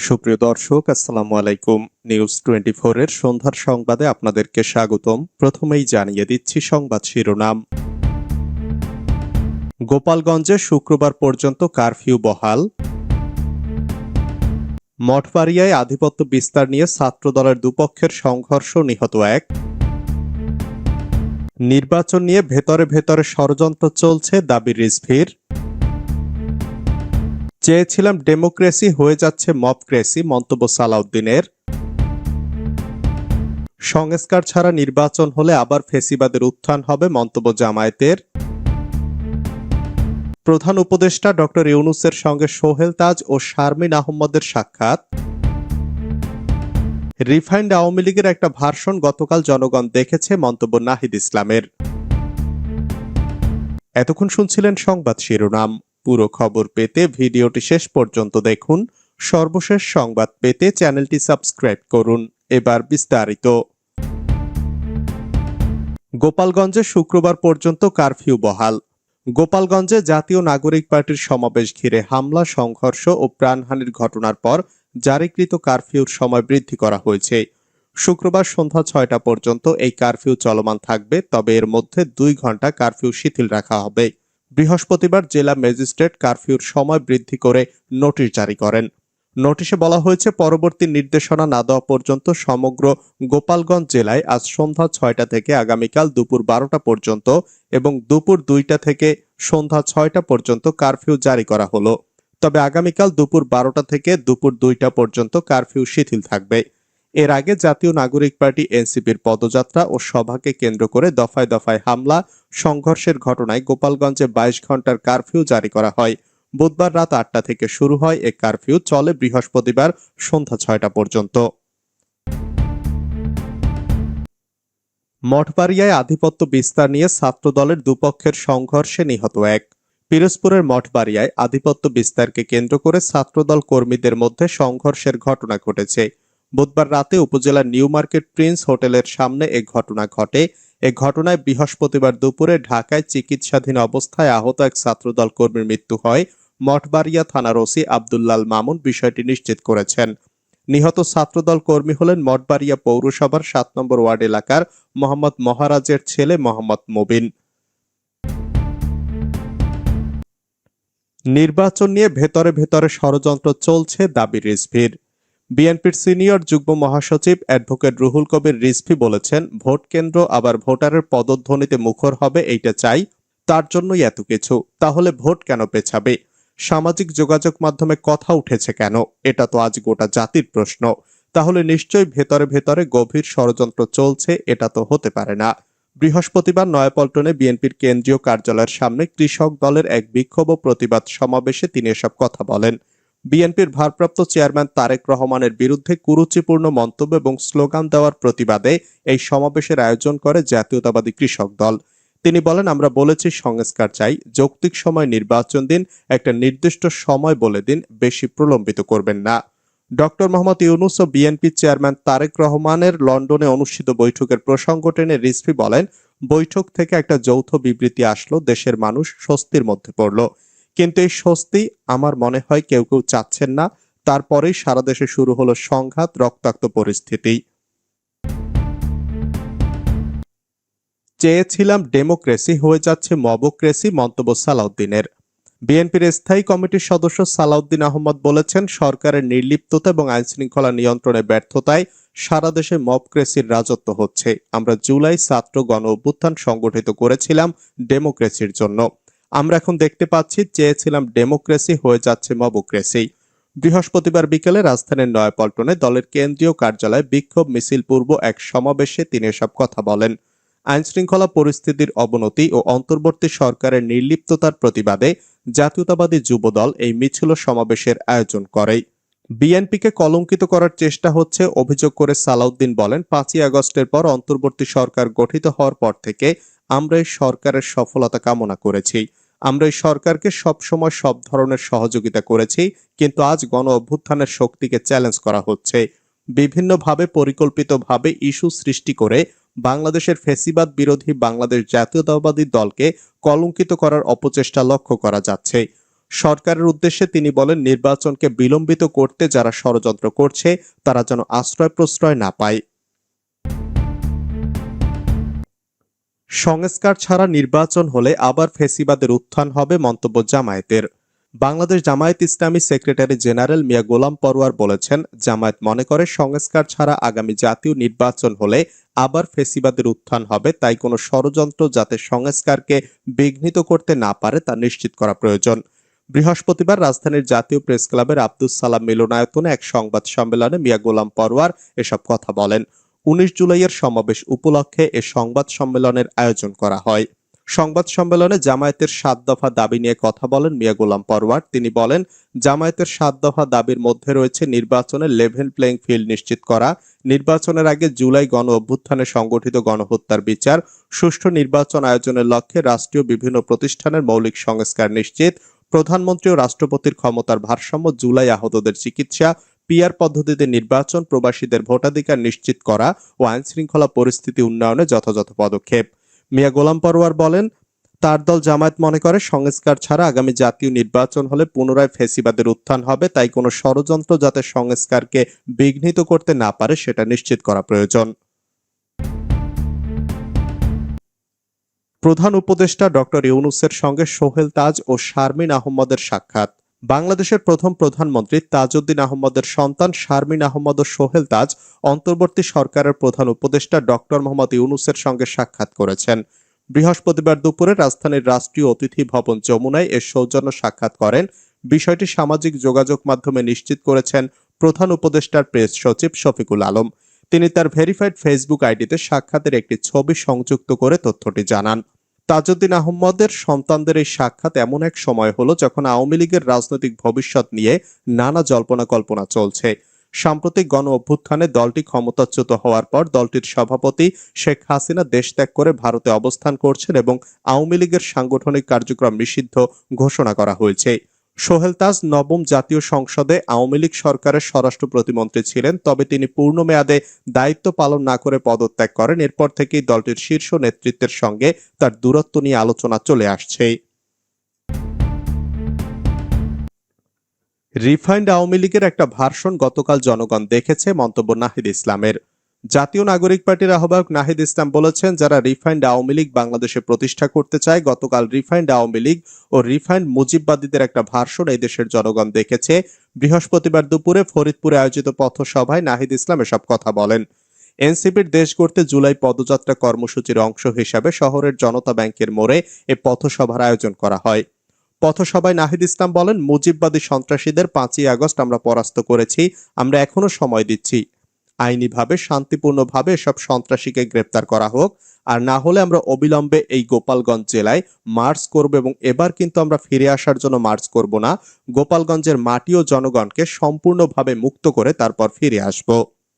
সুপ্রিয় দর্শক, আসসালামু আলাইকুম। নিউজ টোয়েন্টি এর সন্ধ্যার সংবাদে আপনাদেরকে স্বাগতম। প্রথমেই জানিয়ে দিচ্ছি সংবাদ শিরোনাম। গোপালগঞ্জে শুক্রবার পর্যন্ত কারফিউ বহাল। মঠবাড়িয়ায় আধিপত্য বিস্তার নিয়ে ছাত্রদলের দুপক্ষের সংঘর্ষ নিহত এক। নির্বাচন নিয়ে ভেতরে ভেতরে ষড়যন্ত্র চলছে দাবি রিজভির। চেয়েছিলাম ডেমোক্রেসি হয়ে যাচ্ছে মবক্রেসি, মন্তব্য সালাউদ্দিনের। সংস্কার ছাড়া নির্বাচন হলে আবার ফেসিবাদের উত্থান হবে মন্তব্য জামায়াতের। প্রধান উপদেষ্টা ডক্টর ইউনুসের সঙ্গে সোহেল তাজ ও শারমিন আহমদের সাক্ষাৎ। রিফাইন্ড আওয়ামী লীগের একটা ভার্সন গতকাল জনগণ দেখেছে, মন্তব্য নাহিদ ইসলামের। এতক্ষণ শুনছিলেন সংবাদ শিরোনাম। পুরো খবর পেতে ভিডিওটি শেষ পর্যন্ত দেখুন। সর্বশেষ সংবাদ পেতে চ্যানেলটি সাবস্ক্রাইব করুন। এবার বিস্তারিত। গোপালগঞ্জে শুক্রবার পর্যন্ত কারফিউ বহাল। গোপালগঞ্জে জাতীয় নাগরিক পার্টির সমাবেশ ঘিরে হামলা, সংঘর্ষ ও প্রাণহানির ঘটনার পর জারিকৃত কারফিউর সময় বৃদ্ধি করা হয়েছে। শুক্রবার সন্ধ্যা ছয়টা পর্যন্ত এই কারফিউ চলমান থাকবে, তবে এর মধ্যে দুই ঘণ্টা কারফিউ শিথিল রাখা হবে। বৃহস্পতিবার জেলা ম্যাজিস্ট্রেট কারফিউর সময় বৃদ্ধি করে নোটিশ জারি করেন। নোটিশে বলা হয়েছে, পরবর্তী নির্দেশনা না দেওয়া পর্যন্ত সমগ্র গোপালগঞ্জ জেলায় আজ সন্ধ্যা ছয়টা থেকে আগামীকাল দুপুর বারোটা পর্যন্ত এবং দুপুর দুইটা থেকে সন্ধ্যা ছয়টা পর্যন্ত কারফিউ জারি করা হলো। তবে আগামীকাল দুপুর বারোটা থেকে দুপুর দুইটা পর্যন্ত কারফিউ শিথিল থাকবে। এর আগে জাতীয় নাগরিক পার্টি এনসিপির পদযাত্রা ও সভাকে কেন্দ্র করে দফায় দফায় হামলা, সংঘর্ষের ঘটনায় গোপালগঞ্জে বাইশ ঘণ্টার কারফিউ জারি করা হয়। বুধবার রাত আটটা থেকে শুরু হয় এ কারফিউ, চলে বৃহস্পতিবার সন্ধ্যা ছয়টা পর্যন্ত। মঠবাড়িয়ায় আধিপত্য বিস্তার নিয়ে ছাত্রদলের দুপক্ষের সংঘর্ষে নিহত এক। পিরোজপুরের মঠবাড়িয়ায় আধিপত্য বিস্তারকে কেন্দ্র করে ছাত্রদল কর্মীদের মধ্যে সংঘর্ষের ঘটনা ঘটেছে। বুধবার রাতে উপজেলার নিউ মার্কেট প্রিন্স হোটেলের সামনে এ ঘটনা ঘটে। এ ঘটনায় বৃহস্পতিবার দুপুরে ঢাকায় চিকিৎসাধীন অবস্থায় আহত এক ছাত্রদল কর্মীর মৃত্যু হয়। মঠবাড়িয়া থানার ওসি আবদুল্লাল মামুন বিষয়টি নিশ্চিত করেছেন। নিহত ছাত্রদল কর্মী হলেন মঠবাড়িয়া পৌরসভার সাত নম্বর ওয়ার্ড এলাকার মোহাম্মদ মহারাজের ছেলে মোহাম্মদ মুবিন। নির্বাচন নিয়ে ভেতরে ভেতরে ষড়যন্ত্র চলছে দাবি রিজভির। বিএনপির সিনিয়র যুগ্ম মহাসচিব অ্যাডভোকেট রুহুল কবির রিজভি বলেছেন, ভোট কেন্দ্র আবার ভোটারের পদধ্বনিতে মুখর হবে, এইটা চাই। তার জন্যই এত কিছু। তাহলে ভোট কেন পেছাবে? সামাজিক যোগাযোগ মাধ্যমে কথা উঠেছে কেন? এটা তো আজ গোটা জাতির প্রশ্ন। তাহলে নিশ্চয়ই ভেতরে ভেতরে গভীর ষড়যন্ত্র চলছে, এটা তো হতে পারে না। বৃহস্পতিবার নয়াপল্টনে বিএনপির কেন্দ্রীয় কার্যালয়ের সামনে কৃষক দলের এক বিক্ষোভ প্রতিবাদ সমাবেশে তিনি এসব কথা বলেন। বিএনপির ভারপ্রাপ্ত চেয়ারম্যান তারেক রহমানের বিরুদ্ধে কুরুচিপূর্ণ মন্তব্য এবং স্লোগান দেওয়ার প্রতিবাদে এই সমাবেশের আয়োজন করে জাতীয়তাবাদী কৃষক দল। তিনি বলেন, আমরা বলেছি সংস্কার চাই, যৌক্তিক সময় নির্বাচন দিন, একটা নির্দিষ্ট সময় বলে দিন, বেশি প্রলম্বিত করবেন না। ডক্টর মোহাম্মদ ইউনুস ও বিএনপি চেয়ারম্যান তারেক রহমানের লন্ডনে অনুষ্ঠিত বৈঠকের প্রসঙ্গ টেনে রিজভি বলেন, বৈঠক থেকে একটা যৌথ বিবৃতি আসলো, দেশের মানুষ স্বস্তির মধ্যে পড়ল। কিন্তু এই স্বস্তি আমার মনে হয় কেউ কেউ চাচ্ছেন না। তারপরেই সারা দেশে শুরু হলো সংঘাত, রক্তাক্ত পরিস্থিতি। চেয়েছিলাম ডেমোক্রেসি, হয়ে যাচ্ছে মবক্রেসি, মন্তব্য সালাউদ্দিনের। বিএনপির স্থায়ী কমিটির সদস্য সালাউদ্দিন আহমদ বলেছেন, সরকারের নির্লিপ্ততা এবং আইনশৃঙ্খলা নিয়ন্ত্রণে ব্যর্থতায় সারা দেশে মবক্রেসির রাজত্ব হচ্ছে। আমরা জুলাই ছাত্র গণ অভ্যুত্থান সংগঠিত করেছিলাম ডেমোক্রেসির জন্য। আমরা এখন দেখতে পাচ্ছি চেয়েছিলাম ডেমোক্রেসি হয়ে যাচ্ছে মবোক্রেসি বৃহস্পতিবার বিকেলে রাজধানীর নয়াপল্টনে দলের কেন্দ্রীয় কার্যালয়ে বিক্ষোভ মিছিল পূর্ব এক সমাবেশে তিনি এসব কথা বলেন। আইনশৃঙ্খলা পরিস্থিতির অবনতি ও অন্তর্বর্তী সরকারের নির্লিপ্ততার প্রতিবাদে জাতীয়তাবাদী যুবদল এই মিছিল সমাবেশের আয়োজন করে। বিএনপিকে কলঙ্কিত করার চেষ্টা হচ্ছে অভিযোগ করে সালাউদ্দিন বলেন, পাঁচই আগস্টের পর অন্তর্বর্তী সরকার গঠিত হওয়ার পর থেকে আমরা এই সরকারের সফলতা কামনা করেছি। আমরা এই সরকারকে সবসময় সব ধরনের সহযোগিতা করেছি, কিন্তু আজ গণ অভ্যুত্থানের শক্তিকে চ্যালেঞ্জ করা হচ্ছে। বিভিন্নভাবে পরিকল্পিতভাবে ইস্যু সৃষ্টি করে বাংলাদেশের ফেসিবাদ বিরোধী বাংলাদেশ জাতীয়তাবাদী দলকে কলঙ্কিত করার অপচেষ্টা লক্ষ্য করা যাচ্ছে। সরকারের উদ্দেশ্যে তিনি বলেন, নির্বাচনকে বিলম্বিত করতে যারা ষড়যন্ত্র করছে, তারা যেন আশ্রয় প্রশ্রয় না পায়। সংস্কার ছাড়া নির্বাচন হলে আবার ফেসিবাদের উত্থান হবে মন্তব্য জামায়াতের। বাংলাদেশ জামায়াত ইসলামী সেক্রেটারি জেনারেল মিয়া গোলাম পরওয়ার বলেছেন, জামায়াত মনে করে সংস্কার ছাড়া আগামী জাতীয় নির্বাচন হলে আবার ফেসিবাদের উত্থান হবে, তাই কোনো ষড়যন্ত্র যাতে সংস্কারকে বিঘ্নিত করতে না পারে তা নিশ্চিত করা প্রয়োজন। বৃহস্পতিবার রাজধানীর জাতীয় প্রেস ক্লাবের আব্দুস সালাম মিলনায়তনে এক সংবাদ সম্মেলনে মিয়া গোলাম পরওয়ার এসব কথা বলেন। উনিশ জুলাইয়ের সমাবেশ উপলক্ষে এ সংবাদ সম্মেলনের আয়োজন করা হয়। সংবাদ সম্মেলনে জামায়াতের সাত দফা দাবি নিয়ে কথা বলেন মিয়া গোলাম পরওয়ার। তিনি বলেন, জামায়াতের সাত দফা দাবির মধ্যে রয়েছে নির্বাচনে লেভেল প্লেইং ফিল্ড নিশ্চিত করা, নির্বাচনের আগে জুলাই গণ অভ্যুত্থানে সংগঠিত গণহত্যার বিচার, সুষ্ঠু নির্বাচন আয়োজনের লক্ষ্যে রাষ্ট্রীয় বিভিন্ন প্রতিষ্ঠানের মৌলিক সংস্কার নিশ্চিত, প্রধানমন্ত্রী ও রাষ্ট্রপতির ক্ষমতার ভারসাম্য জুলাই আহতদের চিকিৎসা পিআর পদ্ধতিতে নির্বাচন, প্রবাসীদের ভোটাধিকার নিশ্চিত করা ও আইন শৃঙ্খলা পরিস্থিতি উন্নয়নে যথাযথ পদক্ষেপ। মিয়া গোলাম পরোয়ার বলেন, তার দল জামায়াত মনে করে, সংস্কার ছাড়া আগামী জাতীয় নির্বাচন হলে পুনরায় ফেসিবাদের উত্থান হবে, তাই কোনো ষড়যন্ত্র যাতে সংস্কারকে বিঘ্নিত করতে না পারে, সেটা নিশ্চিত করা প্রয়োজন। প্রধান উপদেষ্টা ডক্টর ইউনুসের সঙ্গে সোহেল তাজ ও শারমিন আহমদের সাক্ষাৎ। বাংলাদেশের প্রথম প্রধানমন্ত্রী তাজউদ্দিন আহমদের সন্তান শারমিন আহমদ ও সোহেল তাজ অন্তর্বর্তী সরকারের প্রধান উপদেষ্টা ডক্টর মোহাম্মদ ইউনুসের সঙ্গে সাক্ষাৎ করেছেন। বৃহস্পতিবার দুপুরে রাজধানীর রাষ্ট্রীয় অতিথি ভবন যমুনায় এর সৌজন্য সাক্ষাৎ করেন। বিষয়টি সামাজিক যোগাযোগ মাধ্যমে নিশ্চিত করেছেন প্রধান উপদেষ্টার প্রেস সচিব শফিকুল আলম। তিনি তার ভেরিফাইড ফেসবুক আইডিতে সাক্ষাতের একটি ছবি সংযুক্ত করে তথ্যটি জানান। তাজউদ্দিন আহমদের সন্তানদের এই সাক্ষাৎ এমন এক সময় হলো যখন আওয়ামী লীগের রাজনৈতিক ভবিষ্যৎ নিয়ে নানা জল্পনা কল্পনা চলছে। সাম্প্রতিক গণ অভ্যুত্থানে দলটি ক্ষমতাচ্যুত হওয়ার পর দলটির সভাপতি শেখ হাসিনা দেশ ত্যাগ করে ভারতে অবস্থান করছেন এবং আওয়ামী লীগের সাংগঠনিক কার্যক্রম নিষিদ্ধ ঘোষণা করা হয়েছে। সোহেল তাজ নবম জাতীয় সংসদে আওয়ামী লীগ সরকারের স্বরাষ্ট্র প্রতিমন্ত্রী ছিলেন, তবে তিনি পূর্ণ মেয়াদে দায়িত্ব পালন না করে পদত্যাগ করেন। এরপর থেকেই দলটির শীর্ষ নেতৃত্বের সঙ্গে তার দূরত্ব নিয়ে আলোচনা চলে আসছে। রিফাইন্ড আওয়ামী লীগের একটা ভার্সন গতকাল জনগণ দেখেছে, মন্তব্য নাহিদ ইসলামের। জাতীয় নাগরিক পার্টির আহ্বায়ক নাহিদ ইসলাম বলেছেন, যারা রিফাইন্ড আওয়ামী লীগ বাংলাদেশে প্রতিষ্ঠা করতে চায়, গতকাল রিফাইন্ড আওয়ামী লীগ ও রিফাইন্ড মুজিববাদীদের একটা ভার্সন এই দেশের জনগণ দেখেছে। বৃহস্পতিবার দুপুরে ফরিদপুরে আয়োজিত পথসভায় নাহিদ ইসলাম এসব কথা বলেন। এনসিপির দেশ গড়তে জুলাই পদযাত্রা কর্মসূচির অংশ হিসাবে শহরের জনতা ব্যাংকের মোড়ে এ পথসভার আয়োজন করা হয়। পথসভায় নাহিদ ইসলাম বলেন, মুজিববাদী সন্ত্রাসীদের পাঁচই আগস্ট আমরা পরাস্ত করেছি, আমরা এখনও সময় দিচ্ছি। আইনিভাবে, শান্তিপূর্ণভাবে সব সন্ত্রাসীকে গ্রেপ্তার করা হোক। আর না হলে আমরা অবিলম্বে এই গোপালগঞ্জ জেলায় মার্চ করব এবং এবার কিন্তু আমরা ফিরে আসার জন্য মার্চ করব না। গোপালগঞ্জের মাটি ও জনগণকে সম্পূর্ণভাবে মুক্ত করে তারপর ফিরে আসব।